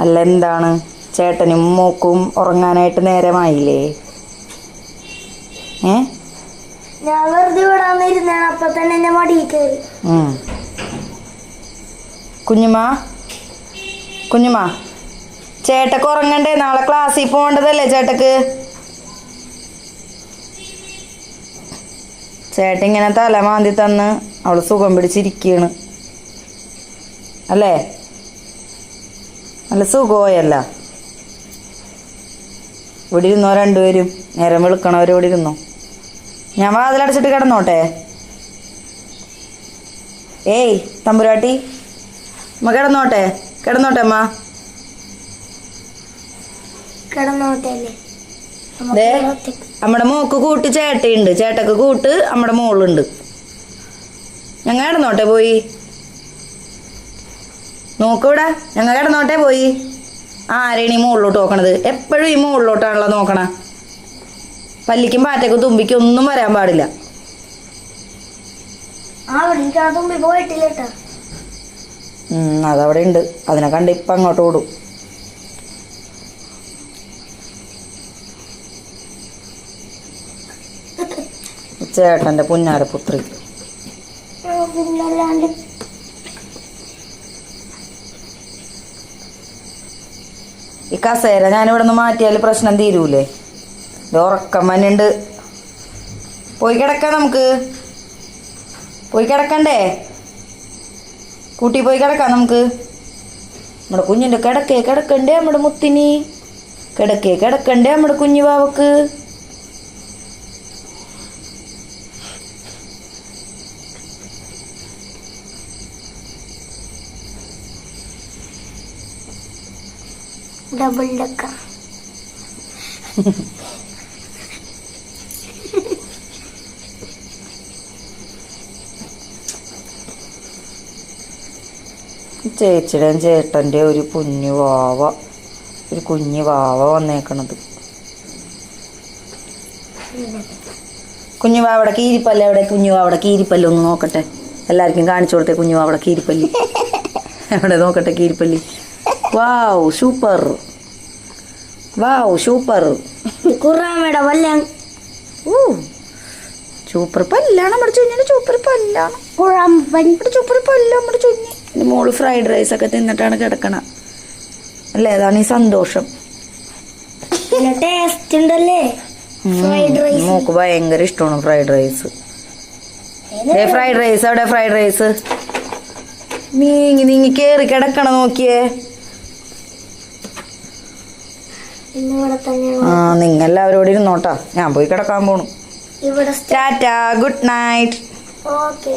അല്ല എന്താണ് ചേട്ടനും മൂക്കും ഉറങ്ങാനായിട്ട് നേരമായില്ലേ? ഏ? ഞാൻ വെറുതെ ഇവിടെ വന്നിരുന്നാണ് അപ്പൊ തന്നെ എന്റെ മടിയിൽ കയറി. കുഞ്ഞുമ്മ ചേട്ടക്ക് ഉറങ്ങണ്ടേ? നാളെ ക്ലാസ്സിൽ പോകേണ്ടതല്ലേ ചേട്ടക്ക്? ചേട്ടൻ ഇങ്ങനെ തല മാന്തി തന്ന് അവൾ സുഖം പിടിച്ചിരിക്കുകയാണ്. അല്ലേ? നല്ല സുഖമായല്ല ഇവിടെ ഇരുന്നോ രണ്ടുപേരും? നേരം വെളുക്കണവർ ഇവിടെ ഇരുന്നോ ഞാൻ വാതിലടച്ചിട്ട് കിടന്നോട്ടെ? ഏയ് തമ്പുരാട്ടി. അമ്മ കിടന്നോട്ടെ? കിടന്നോട്ടെ അമ്മ? ദേ നമ്മുടെ മോക്ക് കൂട്ട് ചേട്ടയുണ്ട്. ചേട്ടക്ക് കൂട്ട് നമ്മുടെ മോളുണ്ട്. ഞങ്ങൾ കിടന്നോട്ടെ പോയി? നോക്കൂടെ ഞങ്ങൾ കിടന്നോട്ടെ പോയി. ആരെയാണ് ഈ മുകളിലോട്ട് നോക്കണത്? എപ്പോഴും ഈ മുകളിലോട്ടാണല്ലോ നോക്കണ. പല്ലിക്കും പാറ്റക്കും തുമ്പിക്കും ഒന്നും വരാൻ പാടില്ല. അതവിടെ ഉണ്ട്. അതിനെ കണ്ട് ഇപ്പം അങ്ങോട്ട് ഓടും. ചേട്ടന്റെ പുന്നാരപുത്രി. ഈ കസേര ഞാനിവിടെ നിന്ന് മാറ്റിയാൽ പ്രശ്നം തീരൂലേ? ഉറക്കം മനുണ്ട് പോയി കിടക്കാം നമുക്ക്. പോയി കിടക്കണ്ടേ? കൂട്ടി പോയി കിടക്കാം നമുക്ക്. നമ്മുടെ കുഞ്ഞിന്റെ കിടക്കേ കിടക്കണ്ടേ നമ്മുടെ മുത്തിനി? കിടക്കേ കിടക്കണ്ടേ നമ്മുടെ കുഞ്ഞു ബാവക്ക് ഡബിൾ ഡക്ക ചേച്ചിയുടെയും ചേട്ടന്റെ ഒരു കുഞ്ഞു വാവ ഒരു കുഞ്ഞു വാവ വന്നേക്കണത്. കുഞ്ഞു വാവയുടെ കീരിപ്പല്ല അവിടെ കുഞ്ഞു വാവയുടെ കീരിപ്പല്ല ഒന്ന് നോക്കട്ടെ. എല്ലാവർക്കും കാണിച്ചു കൊടുത്തേ കുഞ്ഞു വാവയുടെ കീരിപ്പല്ലി. അവിടെ നോക്കട്ടെ കീരിപ്പല്ലി. വാവ് സൂപ്പർ വാവ് സൂപ്പർ കുറാമയുടെ വല്ല ഊ സൂപ്പർ പല്ലാണ് നമ്മുടെ ചുഞ്ഞിന് സൂപ്പർ പല്ലാണ്. കുഴമ്പൻ ഇവിടെ സൂപ്പർ പല്ല നമ്മുടെ ചുഞ്ഞി എന്റെ മോൾ ഫ്രൈഡ് റൈസ് ഒക്കെ തിന്നിട്ടാണ് കിടക്കണ. അല്ലേ? അതാണ് ഈ സന്തോഷം. ടേസ്റ്റ് ഉണ്ടല്ലേ? മോക്ക് ഭയങ്കര ഇഷ്ടമാണ് ഫ്രൈഡ് റൈസ് ഫ്രൈഡ് റൈസ് അവിടെ ഫ്രൈഡ് റൈസ് നീങ്ങി നീങ്ങി കേറി കിടക്കണ നോക്കിയേ. ആ നിങ്ങെല്ലാവരോടും ഇരുന്നോട്ടാ ഞാൻ പോയി കിടക്കാൻ പോണു. Tata good night. ഓക്കെ.